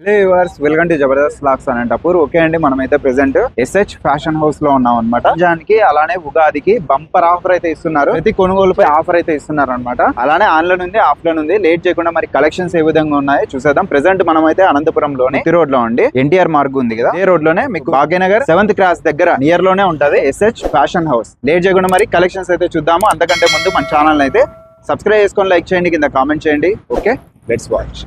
Hello yours welcome to Jabardast looks Anantapur okay అండి మనమైతే present SH fashion హౌస్లో ఉన్నాం అనమాట దానికి అలానే ఉగాదికి బంపర్ ఆఫర్ అయితే ఇస్తున్నారు. ప్రతి కొనుగోలుపై ఆఫర్ అయితే ఇస్తున్నారు అనమాట అలానే ఆన్లైన్ ఉంది ఆఫ్లైన్ ఉంది. లేట్ చేయకుండా మరి కలెక్షన్స్ ఏ విధంగా ఉన్నాయో చూసేద్దాం. ప్రెసెంట్ మనం అయితే అనంతపురంలోనే రోడ్లో ఉండి ఎన్టీఆర్ మార్గ్ ఉంది కదా. ఏ రోడ్లోనే మీకు భాగ్యనగర్ సెవెంత్ క్రాస్ దగ్గర నియర్లోనే ఉంటది ఎస్హెచ్ ఫ్యాషన్ హౌస్ లేట్ చేయకుండా మరి కలెక్షన్స్ అయితే చూద్దాము. అంతకంటే ముందు మన ఛానల్ అయితే సబ్స్క్రైబ్ చేసుకొని లైక్ చేయండి. కింద కామెంట్ చేయండి. ఓకే లెట్స్ వాచ్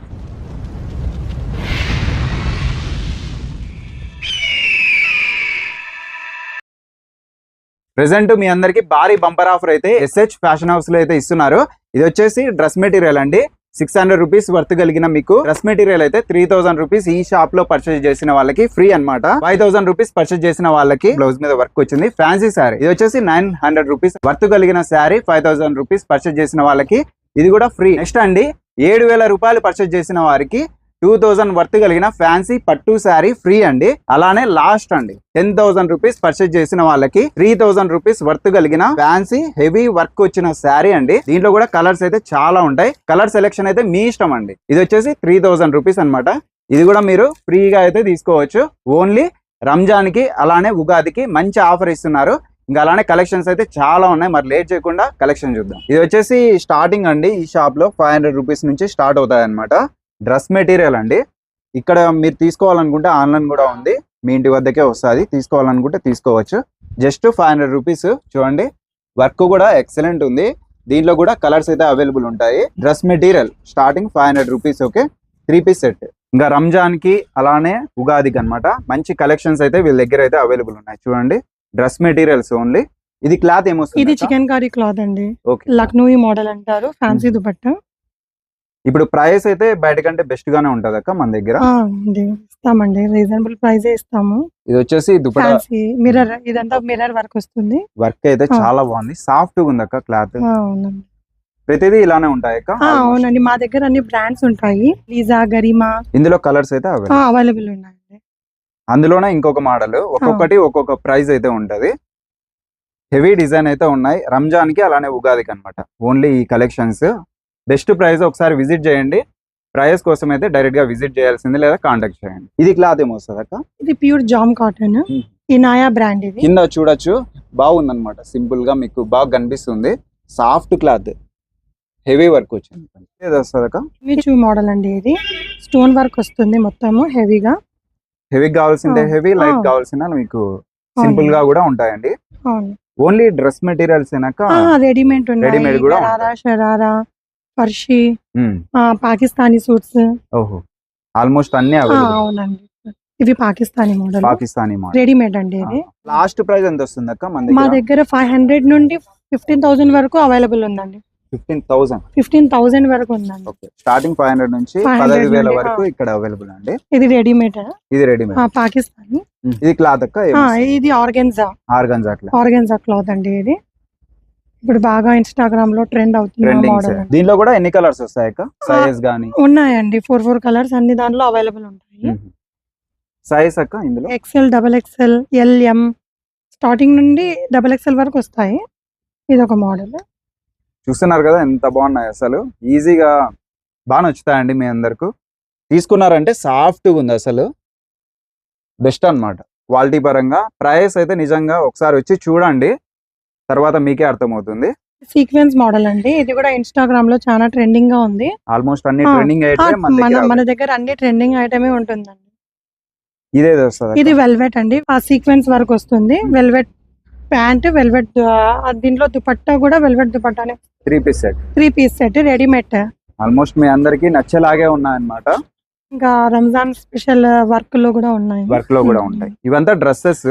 ప్రెసెంట్ మీ అందరికి భారీ బంపర్ ఆఫర్ అయితే ఎస్హెచ్ ఫ్యాషన్ హౌస్లో అయితే ఇస్తున్నారు. ఇది వచ్చేసి డ్రెస్ మెటీరియల్ అండి. సిక్స్ హండ్రెడ్ రూపీస్ వర్త్ కలిగిన మీకు డ్రెస్ మెటీరియల్ అయితే త్రీ థౌసండ్ రూపీస్ ఈ షాప్లో పర్చేస్ చేసిన వాళ్ళకి ఫ్రీ అన్నమాట. ఫైవ్ థౌసండ్ రూపీస్ పర్చేస్ చేసిన వాళ్ళకి బ్లౌజ్ మీద వర్క్ వచ్చింది. ఫ్యాన్సీ శారీ. ఇది వచ్చేసి నైన్ హండ్రెడ్ రూపీస్ వర్త్ కలిగిన sari five thousand rupees purchase చేసిన వాళ్ళకి ఇది కూడా ఫ్రీ. నెక్స్ట్ అండి ఏడు వేల రూపాయలు పర్చేస్ చేసిన వారికి టూ థౌజండ్ వర్త్ కలిగిన ఫ్యాన్సీ పట్టు శారీ ఫ్రీ అండి. అలానే లాస్ట్ అండి. టెన్ థౌసండ్ రూపీస్ పర్చేజ్ చేసిన వాళ్ళకి త్రీ థౌసండ్ రూపీస్ వర్త్ కలిగిన ఫ్యాన్సీ హెవీ వర్క్ వచ్చిన శారీ అండి. దీంట్లో కూడా కలర్స్ అయితే చాలా ఉంటాయి. కలర్ సెలెక్షన్ అయితే మీ ఇష్టం అండి. ఇది వచ్చేసి త్రీ థౌసండ్ రూపీస్ అనమాట ఇది కూడా మీరు ఫ్రీగా అయితే తీసుకోవచ్చు. ఓన్లీ రంజాన్కి అలానే ఉగాదికి మంచి ఆఫర్ ఇస్తున్నారు. ఇంకా అలానే కలెక్షన్స్ అయితే చాలా ఉన్నాయి. మరి లేట్ చేయకుండా కలెక్షన్ చూద్దాం. ఇది వచ్చేసి స్టార్టింగ్ అండి. ఈ షాప్లో ఫైవ్ హండ్రెడ్ రూపీస్ నుంచి స్టార్ట్ అవుతాయి అనమాట డ్రెస్ మెటీరియల్ అండి. ఇక్కడ మీరు తీసుకోవాలనుకుంటే ఆన్లైన్ కూడా ఉంది. మీ ఇంటి వద్దకే వస్తుంది. తీసుకోవాలనుకుంటే తీసుకోవచ్చు. జస్ట్ ఫైవ్ హండ్రెడ్ రూపీస్ చూడండి. వర్క్ కూడా ఎక్సలెంట్ ఉంది. దీంట్లో కూడా కలర్స్ అయితే అవైలబుల్ ఉంటాయి. Dress material starting five hundred rupees okay? Three piece set. ఇంకా రంజాన్కి అలానే ఉగాదికి అన్నమాట. మంచి కలెక్షన్స్ అయితే వీళ్ళ దగ్గర అయితే అవైలబుల్ ఉన్నాయి. చూడండి. Dress materials only. ఇది క్లాత్ ఇది ఏమొస్తుంది చికెన్ కర్రీ క్లాత్ అండి. లక్నోయి మోడల్ అంటారు. ఫ్యాన్సీ. దుపట్టా. ఇప్పుడు ప్రైస్ అయితే బయట కంటే బెస్ట్ గానే ఉంటది అక్క మన దగ్గర? ఇస్తామండి. రీజనబుల్ ప్రైస్ ఇస్తాము. ఇది వచ్చేసి మిర్రర్ ఇదంతా మిర్రర్ వర్క్ వస్తుంది. వర్క్ అయితే. చాలా బాగుంది. సాఫ్ట్గా ఉంది అక్క క్లాత్ ప్రతిదీ ఇలానే ఉంటాయి అవునండి. మా దగ్గర అన్ని బ్రాండ్స్ ఉంటాయి. లీజా గరిమా ఇందులో కలర్స్ అయితే అవైలబుల్. ఉన్నాయండి. అందులోనే ఇంకొక మోడల్ ఒక్కొక్కటి ఒక్కొక్క ప్రైస్ అయితే ఉంటది. హెవీ డిజైన్ అయితే ఉన్నాయి. రంజాన్కి అలానే ఉగాదికి అన్నమాట. ఓన్లీ ఈ కలెక్షన్స్ బెస్ట్ ప్రైస్ ఒకసారి విజిట్ చేయండి. ప్రైస్ కోసం అయితే డైరెక్ట్గా విజిట్ చేయాల్సింది లేదా కాంటాక్ట్ చేయండి. ఇది క్లాత్ ఏమొస్తుంది అక్క? ఇది ప్యూర్ జామ్ కాటన్. మ్మ్. ఈ నాయా బ్రాండ్ ఇది. కింద చూడొచ్చు. బాగుంది అనమాట సింపుల్గా మీకు బాగా కనిపిస్తుంది. Soft cloth. హెవీ వర్క్ వచ్చింది. మోడల్ అండి ఇది. స్టోన్ వర్క్ వస్తుంది మొత్తము హెవీగా హెవీ కావాల్సిందే హెవీ లైట్. కావాల్సిన మీకు సింపుల్గా కూడా ఉంటాయండి. ఓన్లీ డ్రెస్ మెటీరియల్స్ రెడీమేడ్ ఉన్నాయి. కూడా షరారా ఆ, పాకిస్తానీ సూట్స్. ఓహో. ఆల్మోస్ట్ అన్ని అవునండి. ఇవి Pakistani model. Pakistani model. Readymade అండి ఇది లాస్ట్ ప్రైస్ ఎంత వస్తుంది అక్క మన మా దగ్గర? ఫైవ్ హండ్రెడ్ నుండి ఫిఫ్టీన్ థౌసండ్ వరకు అవైలబుల్ ఉందండి. Fifteen thousand. ఫిఫ్టీన్ థౌసండ్ వరకు ఉందండి. ఓకే. స్టార్టింగ్ ఫైవ్ హండ్రెడ్ నుంచి 500 పదహైదు వేల వరకు. ఇక్కడ అవైలబుల్ అండి. ఇది రెడీమేడ్? ఇది రెడీమేడ్. పాకిస్తానీ. ఇది క్లాత్ అక్క ఇది ఆర్గెన్జా. ఆర్గన్స్ అట్లా ఆర్గెన్జా క్లాత్ అండి ఇది. ఇప్పుడు బాగా ఇన్స్టాగ్రామ్లో ట్రెండ్ అవుతుంది ట్రెండింగ్ మోడల్ దీంట్లో కూడా ఎన్ని కలర్స్ వస్తాయి అక్క? సైజ్ గానీ? ఉన్నాయండి. ఫోర్ ఫోర్ కలర్స్ అన్ని దాంట్లో అవైలబుల్ ఉంటాయి. సైజ్ అక్క ఇందులో? XL double XL L M starting నుండి డబల్ ఎక్సెల్ వరకు వస్తాయి. ఇది ఒక మోడల్ చూస్తున్నారు కదా ఎంత బాగున్నాయి అసలు. ఈజీగా బాగా నచ్చుతాయండి మీ అందరికి. తీసుకున్నారంటే సాఫ్ట్గా ఉంది అసలు. బెస్ట్ అన్నమాట. క్వాలిటీ పరంగా. ప్రైస్ అయితే నిజంగా ఒకసారి వచ్చి చూడండి. తర్వాత మీకే అర్థమవుతుంది. సీక్వెన్స్ మోడల్ అండి. ఇది కూడా ఇన్స్టాగ్రామ్లో చాలా ట్రెండింగ్గా ఉంది. ఆల్మోస్ట్ అన్ని ట్రెండింగ్ మన దగ్గర అన్ని ట్రెండింగ్ ఐటమే ఉంటుందండి. ఇదే వస్తుంది ఇది వెల్వెట్ అండి. ఆ సీక్వెన్స్ వర్క్ వస్తుంది. వెల్వెట్ ప్యాంట్ వెల్వెట్ దీంట్లో దుపట్టా కూడా velvet దుపట్టానే. Three piece set three piece set readymade almost మీ అందరికి నచ్చేలాగే ఉన్నాయన్నమాట. ఇంకా రంజాన్ స్పెషల్ వర్క్లో కూడా ఉన్నాయి. వర్క్లో కూడా Hmm. ఉంటాయి. ఇవంతా డ్రెస్సెస్.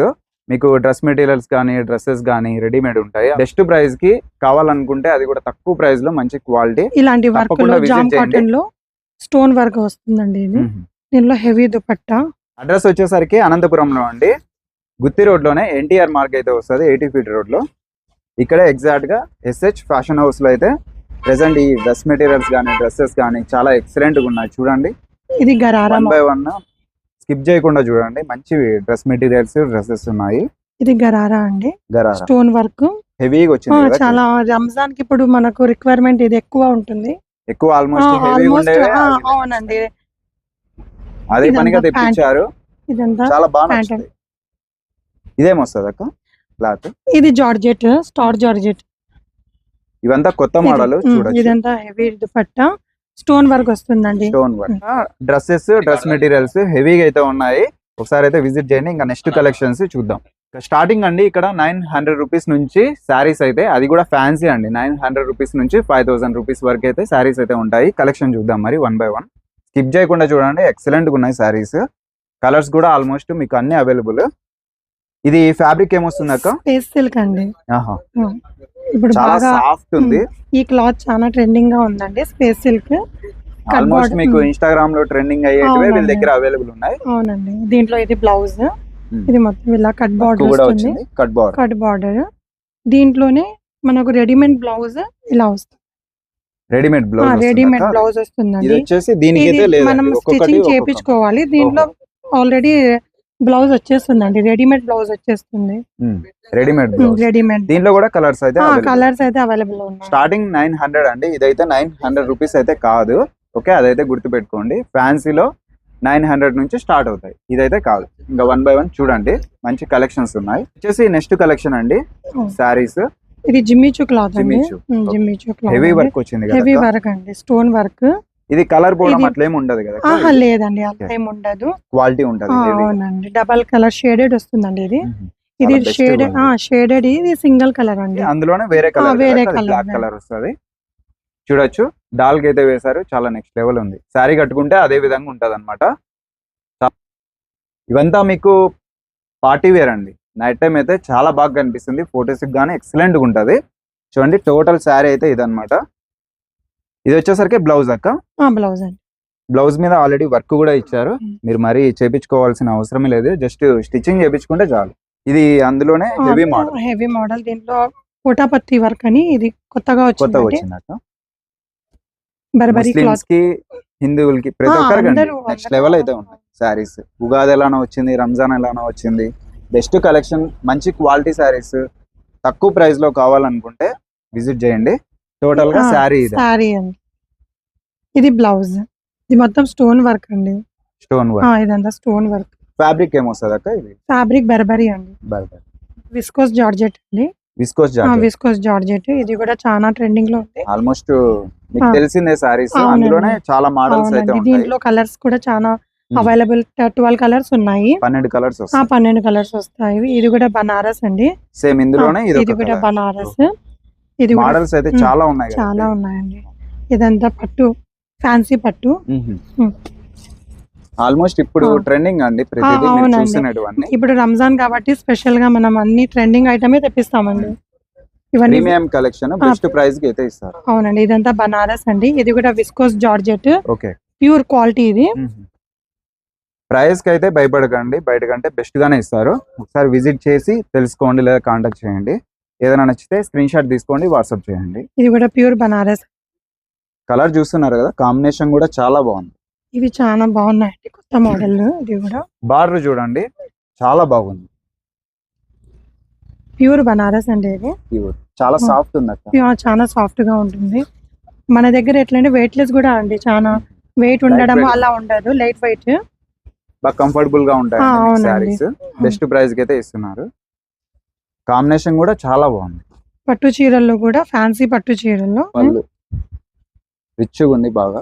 మీకు డ్రెస్ మెటీరియల్స్ కానీ డ్రెస్సెస్ కానీ రెడీమేడ్ ఉంటాయి. బెస్ట్ ప్రైస్కి కావాలనుకుంటే అది కూడా తక్కువ ప్రైస్లో మంచి క్వాలిటీ ఇలాంటి వర్క్లో జామ్. కాటన్ స్టోన్ వర్క్ వస్తుందండి ఇది. దీనిలో హెవీ దుపట్టా. అడ్రస్ వచ్చేసరికి అనంతపురంలో అండి. గుత్తి రోడ్లోనే ఎన్టీఆర్ మార్క్ అయితే వస్తుంది ఎయిటీ ఫీట్ రోడ్లో ఇక్కడ ఎగ్జాక్ట్గా ఎస్హెచ్ ఫ్యాషన్ హౌస్లో అయితే ప్రెసెంట్ ఈ డ్రెస్ మెటీరియల్స్ కానీ డ్రెస్సెస్ కానీ చాలా ఎక్సలెంట్గా ఉన్నాయి. చూడండి. ఇది gharara one by one skip చేయకుండా చూడండి. మంచి డ్రెస్ మెటీరియల్స్ డ్రెస్సెస్ ఉన్నాయి. ఇది గరారా అండి. గరారా. Stone work. హెవీగా వచ్చింది చాలా రంజాన్కి ఇప్పుడు మనకు రిక్వైర్మెంట్ ఇది ఎక్కువ ఉంటుంది. ఎక్కువ ఆల్మోస్ట్ అవునండి. అదే పనిగా. తెప్పించారు. ఇదంతా చాలా బాగా ఇదేమొస్తుంది అక్క? క్లాత్? ఇది జార్జెట్ స్టార్ జార్జెట్. ఇవంతా కొత్త మోడల్ ఇదంతా హెవీ దుపట్టా. స్టోన్ వర్క్ వస్తుందండి. Stone work. Dresses dress materials హెవీగా అయితే ఉన్నాయి. ఒకసారి అయితే విజిట్ చేయండి ఇంకా నెక్స్ట్ కలెక్షన్స్ చూద్దాం. స్టార్టింగ్ అండి ఇక్కడ నైన్ హండ్రెడ్ రూపీస్ నుంచి శారీస్ అయితే అది కూడా ఫ్యాన్సీ అండి. నైన్ హండ్రెడ్ రూపీస్ నుంచి ఫైవ్ థౌసండ్ రూపీస్ వరకు అయితే శారీస్ అయితే ఉంటాయి. కలెక్షన్ చూద్దాం మరి వన్ బై వన్. స్కిప్ చేయకుండా చూడండి ఎక్సలెంట్గా ఉన్నాయి శారీస్. కలర్స్ కూడా ఆల్మోస్ట్ మీకు అన్ని అవైలబుల్. ఇది ఫ్యాబ్రిక్ ఏమొస్తుంది అక్క సిల్క్ అండి. ఆహా. ఇప్పుడు చాలా సాఫ్ట్ ఉంది. ఈ క్లాత్ చాలా ట్రెండింగ్గా ఉందండి. Space silk almost. మీకు. ఇన్స్టాగ్రామ్లో ట్రెండింగ్ అయ్యేటివే వీళ్ళ. దగ్గర అవైలబుల్ ఉన్నాయి. అవునండి. దీంట్లో ఇది బ్లౌజ్. ఇది మొత్తం ఇలా కట్ బార్డర్ వస్తుంది. కట్ బార్డర్ కట్ బార్డర్ దీంట్లోనే మనకు రెడీమేడ్ బ్లౌజ్ ఇలా వస్తుంది. Readymade blouse readymade. బ్లౌజ్ ఇది వస్తుందండి. వచ్చేసి దీనికి ఇది అయితే లేదు మనం స్టిచింగ్ ఒక్కొక్క చేపించుకోవాలి దీంట్లో ఆల్రెడీ బ్లౌజ్ వచ్చేస్తుందండి. రెడీమేడ్ బ్లౌజ్ వచ్చేస్తుంది. రెడీమేడ్ రెడీమేడ్ దీంట్లో కూడా కలర్స్ అయితే కలర్స్ అయితే అవైలబుల్ ఉన్నాయి. స్టార్టింగ్ నైన్ హండ్రెడ్ అండి. ఇదైతే నైన్ హండ్రెడ్ రూపీస్ అయితే కాదు. ఓకే అదైతే గుర్తుపెట్టుకోండి. ఫ్యాన్సీలో నైన్ హండ్రెడ్ నుంచి స్టార్ట్ అవుతాయి. ఇదైతే కాదు. ఇంకా వన్ బై వన్ చూడండి. మంచి కలెక్షన్స్ ఉన్నాయి. వచ్చేసి నెక్స్ట్ కలెక్షన్ అండి. శారీస్ ఇది జిమ్మిచు క్లాత్ అండి. Jimmy Choo. హెవీ వర్క్ వచ్చింది హెవీ వర్క్ అండి. స్టోన్ వర్క్ ఇది కలర్ పోవడం అట్లేం ఉండదు కదా? లేదండి ఏం ఉండదు. Quality heavy. అవునండి. డబల్ కలర్ షేడెడ్ వస్తుందండి ఇది. ఇది షేడెడ్. షేడెడ్ ఇది సింగిల్ కలర్ అండి. అందులోనే వేరే కలర్ వేరే ఉంది. కలర్ వస్తుంది. చూడొచ్చు. డాల్కి అయితే వేశారు. చాలా నెక్స్ట్ లెవెల్ ఉంది. శారీ కట్టుకుంటే అదే విధంగా ఉంటది అనమాట ఇవంతా మీకు పార్టీ వేర్ అండి. నైట్ టైం అయితే చాలా బాగా కనిపిస్తుంది. ఫొటోస్ గానీ ఎక్సలెంట్గా ఉంటది. చూడండి టోటల్ శారీ అయితే ఇదన్నమాట. ఇది వచ్చేసరికి బ్లౌజ్ అక్క. బ్లౌజ్ అండి. బ్లౌజ్ మీద ఆల్రెడీ వర్క్ కూడా ఇచ్చారు. మీరు మరీ చేపించుకోవాల్సిన అవసరమే లేదు. జస్ట్ స్టిచ్చింగ్ చేపించుకుంటే చాలు. ఇది అందులోనే హెవీ మోడల్ హెవీ మోడల్ దీంట్లో కోటాపత్తి వర్క్ అని ఇది కొత్తగా కొత్తగా వచ్చింది వచ్చింది అక్క బర్బరీ క్లాత్ ముస్లిమ్స్కి హిందువులకి ప్రతి ఒక్కరికి నెక్స్ట్. లెవెల్ అయితే ఉన్నాయి శారీస్ ఉగాది ఎలానో వచ్చింది రంజాన్ ఎలానో వచ్చింది. బెస్ట్ కలెక్షన్ మంచి క్వాలిటీ శారీస్ తక్కువ ప్రైస్లో కావాలనుకుంటే విజిట్ చేయండి. టోటల్గా శారీ ఇది. సారీ అండి. ఇది బ్లౌజ్ ఇది మొత్తం స్టోన్ వర్క్ అండి. స్టోన్ ఆ, వర్క్ ఇదంతా స్టోన్ వర్క్ ఫ్యాబ్రిక్ ఏమొస్తుంది అక్క ఇది? ఫ్యాబ్రిక్ బెర్బరీ అండి. విస్కోస్ జార్జెట్ అండి. విస్కోస్ ఆ, విస్కోస్ జార్జెట్ ఇది కూడా చాలా ట్రెండింగ్లో ఉంది. ఆల్మోస్ట్ మీకు. తెలిసిందే అవునండి. అందులోనే చాలా మోడల్స్ అయితే ఉంటాయి. దీంట్లో కలర్స్ కూడా చాలా. అవైలబుల్ ట్వెల్వ్ కలర్స్ ఉన్నాయి. పన్నెండు కలర్స్ పన్నెండు కలర్స్ వస్తాయి. ఇది కూడా బనారస్ అండి. సేమ్ ఇందులోనే ఇది కూడా బనారస్. ఇది మోడల్స్ అయితే చాలా ఉన్నాయి. చాలా ఉన్నాయండి. ఇదంతా పట్టు ఫ్యాన్సీ పట్టు. ఆల్మోస్ట్ ఇప్పుడు. ట్రెండింగ్ అండి ప్రతిదీ. చూసినటువంటి ఇప్పుడు రంజాన్ కాబట్టి స్పెషల్గా మనం అన్ని ట్రెండింగ్ ఐటమే తెప్పిస్తామండి. ఇవన్నీ ప్రీమియం కలెక్షన్ బెస్ట్ ప్రైస్కి అయితే ఇస్తారు. అవునండి ఇదంతా బనారస్ అండి. ఇది కూడా viscose georgette. Okay. Pure quality ఇది. ప్రైస్కి అయితే భయపడకండి. బయట కంటే బెస్ట్ గానే ఇస్తారు. ఒకసారి విజిట్ చేసి తెలుసుకోండి లేదా కాంటాక్ట్ చేయండి. ఏదైనా నచ్చితే స్క్రీన్ షాట్ తీసుకోండి వాట్సాప్ చేయండి. ఇది కూడా ప్యూర్ బనారస్. కలర్ చూస్తున్నారు కదా కాంబినేషన్ కూడా చాలా బాగుంది. ఇవి చాలా బాగున్నాయండి కొత్త మోడల్ ఇది కూడా బార్డర్ చూడండి చాలా బాగుంది. ప్యూర్ బనారస్ అండి ఇది. Pure. చాలా. సాఫ్ట్ ఉంది అక్క ప్యూర్ చాలా సాఫ్ట్గా ఉంటుంది. మన దగ్గర ఎట్లంటే వెయిట్ లెస్ కూడా అండి చాలా వెయిట్ ఉండడం. అలా ఉండదు లైట్ వెయిట్ బాగా కంఫర్టబుల్గా ఉంటాయి బెస్ట్ ప్రైస్కి అయితే ఇస్తున్నారు. కాంబినేషన్ కూడా చాలా బాగుంది. పట్టు చీరల్లో కూడా ఫ్యాన్సీ పట్టు చీరల్లో. పళ్ళు. రిచ్ ఉంది బాగా.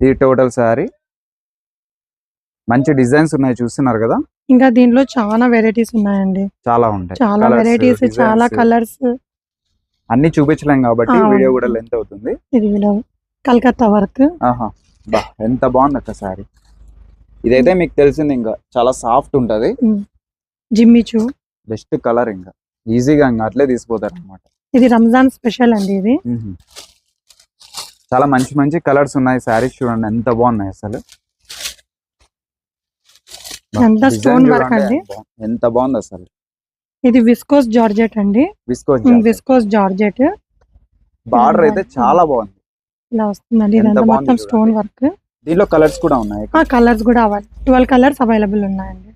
ఈ టోటల్ శారీ. మంచి డిజైన్స్ ఉన్నాయి చూస్తున్నారు కదా? ఇంకా దీంట్లో చాలా వెరైటీస్ ఉన్నాయండి. చాలా ఉంటాయి. చాలా వెరైటీస్ చాలా కలర్స్ అన్ని చూపించలేం కాబట్టి వీడియో. కూడా లెంత్ అవుతుంది. ఇది కలకత్తా వర్క్. ఎంత బాగుంది అక్క శారీ. ఇదైతే మీకు తెలిసింది ఇంకా చాలా సాఫ్ట్ ఉంటది. జిమ్మిచు బెస్ట్ కలర్ ఇంకా. ఈజీగా ఇంకా అట్లే తీసిపోతారు అనమాట ఇది రంజాన్ స్పెషల్ అండి ఇది. చాలా మంచి మంచి కలర్స్ ఉన్నాయి శారీస్ చూడండి ఎంత బాగున్నాయి అసలు. ఎంత work చూడండి అండి. ఎంత బాగుంది. అసలు. ఇది విస్కోస్ జార్జెట్ అండి. Viscose viscose georgette. బార్డర్ అయితే చాలా బాగుంది. ఇలా వస్తుందండి ఇదంతా మొత్తం స్టోన్ వర్క్. దీనిలో కలర్స్ కూడా ఉన్నాయి. ఆ కలర్స్ కూడా అవైలబుల్ ట్వెల్వ్ కలర్స్ అవైలబుల్ ఉన్నాయండి.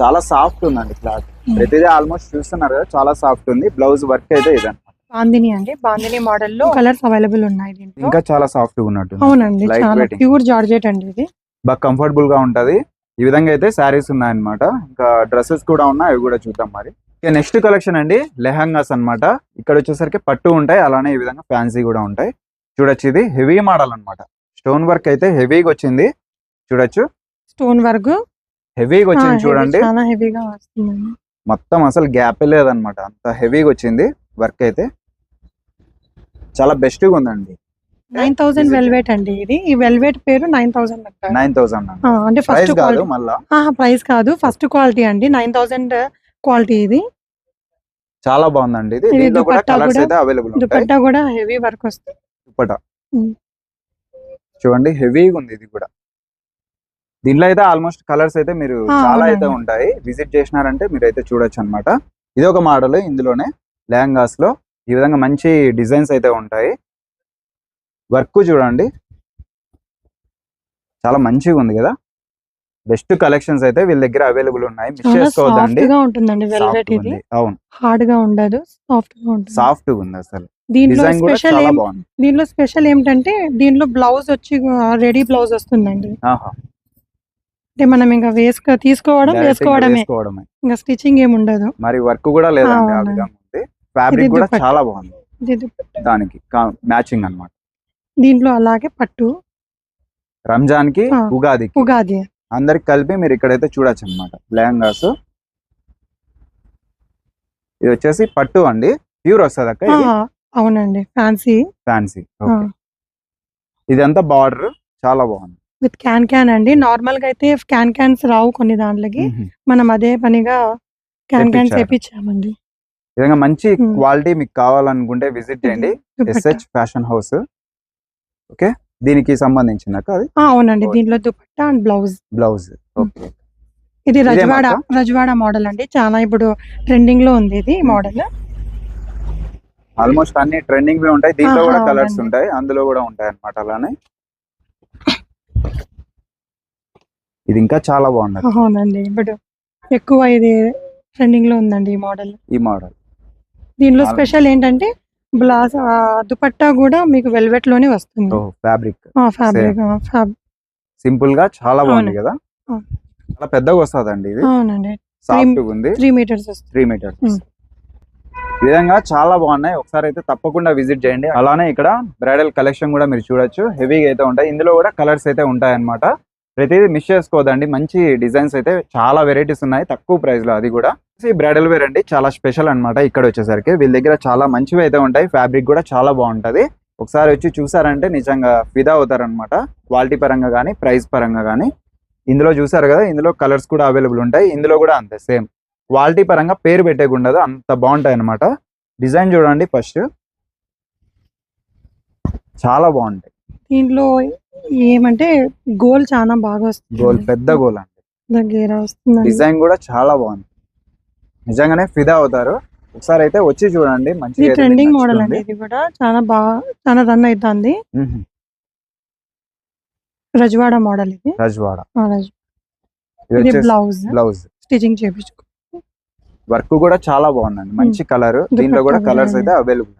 చాలా సాఫ్ట్ ఉందండి క్లాత్. ప్రతిదీ ఆల్మోస్ట్ చూస్తున్నారు కదా చాలా సాఫ్ట్ ఉంది. బ్లౌజ్ వర్క్ అయితే ఇదన్నమాట. బాందిని అండి. బాందిని మోడల్లో కలర్స్ అవైలబుల్ ఉన్నాయి దీంట్లో. ఇంకా చాలా సాఫ్ట్గా ఉన్నట్టు అవునండి Light చాలా weighting. ప్యూర్ జార్జెట్ అండి ఇది. బాగా కంఫర్టబుల్గా ఉంటది. ఈ విధంగా అయితే శారీస్ ఉన్నాయన్నమాట. ఇంకా డ్రెస్సెస్ కూడా ఉన్నాయి అవి కూడా చూద్దాం మరి. ఇక నెక్స్ట్ కలెక్షన్ అండి లెహంగాస్ అన్నమాట. ఇక్కడ వచ్చేసరికి పట్టు ఉంటాయి అలానే ఈ విధంగా ఫ్యాన్సీ కూడా ఉంటాయి. చూడొచ్చు ఇది హెవీ మోడల్ అన్నమాట. స్టోన్ వర్క్ అయితే హెవీగా వచ్చింది. చూడొచ్చు. స్టోన్ వర్క్ హెవీగా వచ్చింది చూడండి. చాలా హెవీగా వస్తుందండి. మొత్తం అసలు గ్యాప్ లేదన్నమాట. అంత హెవీగా వచ్చింది వర్క్ అయితే. చాలా బెస్ట్గా ఉందండి. Nine thousand? వెల్వెట్ అండి ఇది. ఈ వెల్వెట్ పేరు నైన్ థౌసండ్ నైన్ థౌసండ్ అంటే ఫస్ట్ కాదు మళ్ళా. ప్రైస్ కాదు. ఫస్ట్ క్వాలిటీ అండి. నైన్ థౌసండ్ క్వాలిటీ ఇది. చాలా బాగుందండి ఇది. ఇది దీంట్లో కూడా దుపట్టా కలర్స్ కూడా- అయితే అవైలబుల్ దుపట్టా కూడా హెవీ వర్క్ వస్తుంది. చూడండి హెవీగా ఉంది ఇది కూడా. దీంట్లో అయితే ఆల్మోస్ట్ కలర్స్ అయితే మీరు చాలా అయితే. ఉంటాయి. విజిట్ చేసినారంటే మీరు అయితే చూడొచ్చు అనమాట ఇది ఒక మోడల్ ఇందులోనే లెహంగాస్లో ఈ విధంగా మంచి డిజైన్స్ అయితే ఉంటాయి. వర్క్ చూడండి. చాలా మంచిగా ఉంది కదా. బెస్ట్ కలెక్షన్స్ అయితే వీళ్ళ దగ్గర అవైలబుల్ ఉన్నాయి. మిస్ చేసుకోవద్దండి. గా ఉంటుందండి వెల్వెట్ ఇది. అవును. హార్డ్గా ఉండదు సాఫ్ట్గా ఉంటుంది. సాఫ్ట్ ఉంది అసలు. దీంట్లో కూడా స్పెషల్ దీంట్లో ఏమిటంటే దీంట్లో బ్లౌజ్ వచ్చి రెడీ బ్లౌజ్ వస్తుందండి. ఆహా. అంటే మనం ఇంకా వేసుకో తీసుకోవడం వేసుకోవడమే. ఇంకా స్టిచ్చింగ్ ఏమి ఉండదు. మరి వర్క్ కూడా లేదండి ఫ్యాబ్రిక్ కూడా. చాలా బాగుంది. దానికి మ్యాచింగ్ అన్నమాట. దీంట్లో అలాగే పట్టు. రంజాన్కి ఆ. ఉగాదికి. ఉగాది. అందరికి కలిపి మీరు ఇక్కడైతే చూడొచ్చు అనమాట లెహంగాస్. ఇది వచ్చేసి పట్టు అండి. ప్యూర్ వస్తుంది అక్క అవునండి. ఫ్యాన్సీ. ఫ్యాన్సీ. ఇదంతా బార్డర్. చాలా బాగుంది. విత్ క్యాన్ క్యాన్ అండి. నార్మల్గా అయితే క్యాన్ క్యాన్స్ రావు కొన్ని దాంట్లకి. మ్మ్. మనం అదే పనిగా క్యాన్. తెప్పించామండి. ఈ విధంగా మంచి మ్మ్. క్వాలిటీ మీకు కావాలనుకుంటే విజిట్ చేయండి. SH fashion house okay? దీనికి సంబంధించిన అవునండి. దీంట్లో dupatta and blouse. Blouse. Okay. ఇది రజవాడ? రజవాడ మోడల్ అండి. చాలా ఇప్పుడు ట్రెండింగ్లో ఉంది ఇది మోడల్. ఆల్మోస్ట్ అన్ని ట్రెండింగ్లో ఉంటాయి. దీంట్లో కూడా కలర్స్. ఉంటాయి. అందులో కూడా ఉంటాయి అన్నమాట అలానే. ఇది ఇంకా చాలా బాగుంది అవునండి ఇప్పుడు ఎక్కువ ఇది ట్రెండింగ్లో ఉందండి ఈ మోడల్ ఈ మోడల్ దీనిలో స్పెషల్ ఏంటంటే బ్లాస్ ఆ, దుపట్టా కూడా మీకు వెల్వెట్లోనే వస్తుంది. ఫ్యాబ్రిక్ ఫ్యాబ్రిక్ సింపుల్గా చాలా బాగుంది. కదా. చాలా పెద్దగా వస్తుందండి ఇది. అవునండి. సాఫ్ట్ ఉంది. త్రీ మీటర్స్ వస్తుంది. త్రీ మీటర్స్ విధంగా చాలా బాగున్నాయి. ఒకసారి అయితే తప్పకుండా విజిట్ చేయండి. అలానే ఇక్కడ బ్రైడల్ కలెక్షన్ కూడా మీరు చూడొచ్చు. హెవీగా అయితే ఉంటాయి. ఇందులో కూడా కలర్స్ అయితే ఉంటాయి అన్నమాట ప్రతిదీ మిస్ చేసుకోదండి. మంచి డిజైన్స్ అయితే చాలా వెరైటీస్ ఉన్నాయి. తక్కువ ప్రైస్లో అది కూడా. బ్రైడల్ వేర్ అండి చాలా స్పెషల్ అన్నమాట ఇక్కడ వచ్చేసరికి. వీళ్ళ దగ్గర చాలా మంచివి అయితే ఉంటాయి. ఫ్యాబ్రిక్ కూడా చాలా బాగుంటది. ఒకసారి వచ్చి చూసారంటే నిజంగా ఫిదా అవుతారనమాట క్వాలిటీ పరంగా కానీ ప్రైస్ పరంగా కానీ ఇందులో చూసారు కదా ఇందులో కలర్స్ కూడా అవైలబుల్ ఉంటాయి. ఇందులో కూడా అంతే సేమ్ క్వాలిటీ పరంగా పేరు పెట్టేకుండదు అంత బాగుంటాయి అనమాట డిజైన్ చూడండి ఫస్ట్ చాలా బాగుంటాయి. దీంట్లో ఏమంటే గోల్ చాలా బాగా వస్తుంది. గోల్ పెద్ద గోల్ అండి. వస్తుంది డిజైన్ కూడా చాలా బాగుంది. నిజంగానే ఫిదా అవుతారు. ఒకసారి అయితే వచ్చి చూడండి అయితే ట్రెండింగ్ మోడల్ అండి. ఇది కూడా చాలా బాగా చాలా రన్ అవుతుంది. రజవాడ మోడల్ ఇది. రజ్వాడ. ఇది బ్లౌజ్. బ్లౌజ్. స్టిచింగ్ చేపించుకో వర్క్ కూడా చాలా బాగుందండి. మంచి కలర్. దీంట్లో కూడా కలర్స్ అయితే అవైలబుల్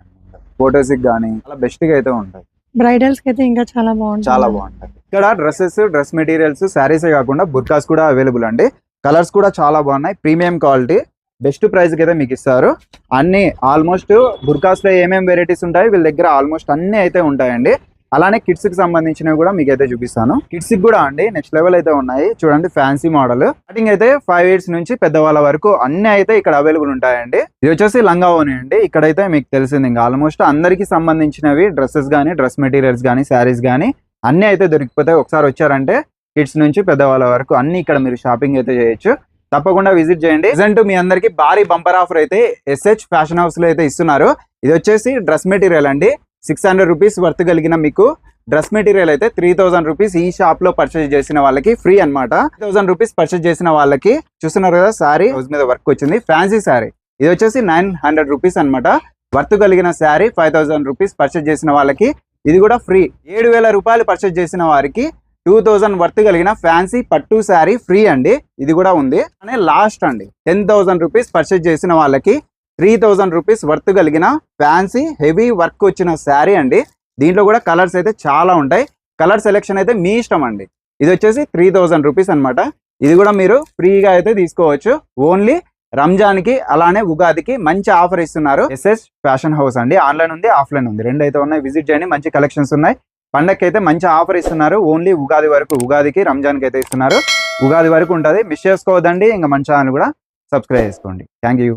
ఫోటోస్ కానీ చాలా బెస్ట్గా అయితే ఉంటాయి. బ్రైడల్స్ అయితే ఇంకా చాలా బాగుంటుంది. చాలా బాగుంటాయి. ఇక్కడ డ్రెస్సెస్ డ్రెస్ మెటీరియల్స్ శారీసే కాకుండా బుర్కాస్ కూడా అవైలబుల్ అండి. కలర్స్ కూడా చాలా బాగున్నాయి. Premium quality. బెస్ట్ ప్రైస్కి అయితే మీకు ఇస్తారు. అన్ని ఆల్మోస్ట్ బుర్కాస్లో ఏమేమి వెరైటీస్ ఉంటాయి వీళ్ళ దగ్గర ఆల్మోస్ట్ అన్ని అయితే ఉంటాయండి. అలానే కిడ్స్కి సంబంధించినవి కూడా మీకు అయితే చూపిస్తాను. కిడ్స్కి కూడా అండి నెక్స్ట్ లెవెల్ అయితే ఉన్నాయి. చూడండి ఫ్యాన్సీ మోడల్ స్టార్టింగ్ అయితే ఫైవ్ ఇయర్స్ నుంచి పెద్దవాళ్ళ వరకు అన్ని అయితే ఇక్కడ అవైలబుల్ ఉంటాయండి. ఇది వచ్చేసి లంగా ఓని అండి. ఇక్కడైతే మీకు తెలిసింది ఇంకా ఆల్మోస్ట్ అందరికి సంబంధించినవి డ్రెస్సెస్ కానీ డ్రెస్ మెటీరియల్స్ కానీ శారీస్ కానీ అన్ని అయితే దొరికిపోతాయి ఒకసారి వచ్చారంటే కిడ్స్ నుంచి పెద్దవాళ్ళ వరకు అన్ని ఇక్కడ మీరు షాపింగ్ అయితే చేయొచ్చు. తప్పకుండా విజిట్ చేయండి. ప్రజెంట్ మీ అందరికి భారీ బంపర్ ఆఫర్ అయితే ఎస్హెచ్ ఫ్యాషన్ హౌస్లో అయితే ఇస్తున్నారు. ఇది వచ్చేసి డ్రెస్ మెటీరియల్ అండి. సిక్స్ హండ్రెడ్ రూపీస్ వర్త్ కలిగిన మీకు డ్రెస్ మెటీరియల్ అయితే త్రీ థౌసండ్ రూపీస్ ఈ షాప్లో పర్చేస్ చేసిన వాళ్ళకి ఫ్రీ అనమాట థౌసండ్ రూపీస్ పర్చేస్ చేసిన వాళ్ళకి చూస్తున్నారు కదా సారీ హౌస్ మీద వర్క్ వచ్చింది. ఫ్యాన్సీ సారీ ఇది వచ్చేసి నైన్ హండ్రెడ్ రూపీస్ అనమాట వర్త్ కలిగిన sari five thousand rupees purchase చేసిన వాళ్ళకి ఇది కూడా ఫ్రీ ఏడు వేల రూపాయలు పర్చేస్ చేసిన వారికి టూ థౌజండ్ వర్త్ కలిగిన ఫ్యాన్సీ పట్టు శారీ ఫ్రీ అండి. ఇది కూడా ఉంది. అనే లాస్ట్ అండి. టెన్ థౌసండ్ రూపీస్ పర్చేస్ చేసిన వాళ్ళకి త్రీ థౌజండ్ రూపీస్ వర్త్ కలిగిన ఫ్యాన్సీ హెవీ వర్క్ వచ్చిన శారీ అండి. దీంట్లో కూడా కలర్స్ అయితే చాలా ఉంటాయి. కలర్ సెలెక్షన్ అయితే మీ ఇష్టం అండి. ఇది వచ్చేసి త్రీ థౌజండ్ రూపీస్ అనమాట ఇది కూడా మీరు ఫ్రీగా అయితే తీసుకోవచ్చు. ఓన్లీ రంజాన్కి అలానే ఉగాదికి మంచి ఆఫర్ ఇస్తున్నారు. ఎస్ఎస్ ఫ్యాషన్ హౌస్ అండి. ఆన్లైన్ ఉంది ఆఫ్లైన్ ఉంది. రెండు అయితే ఉన్నాయి. విజిట్ చేయండి. మంచి కలెక్షన్స్ ఉన్నాయి. పండగకి అయితే మంచి ఆఫర్ ఇస్తున్నారు. ఓన్లీ ఉగాది వరకు ఉగాదికి రంజాన్కి అయితే ఇస్తున్నారు. ఉగాది వరకు ఉంటుంది. మిస్ చేసుకోవద్దండి. ఇంకా మంచి ఛానల్ కూడా సబ్స్క్రైబ్ చేసుకోండి. Thank you.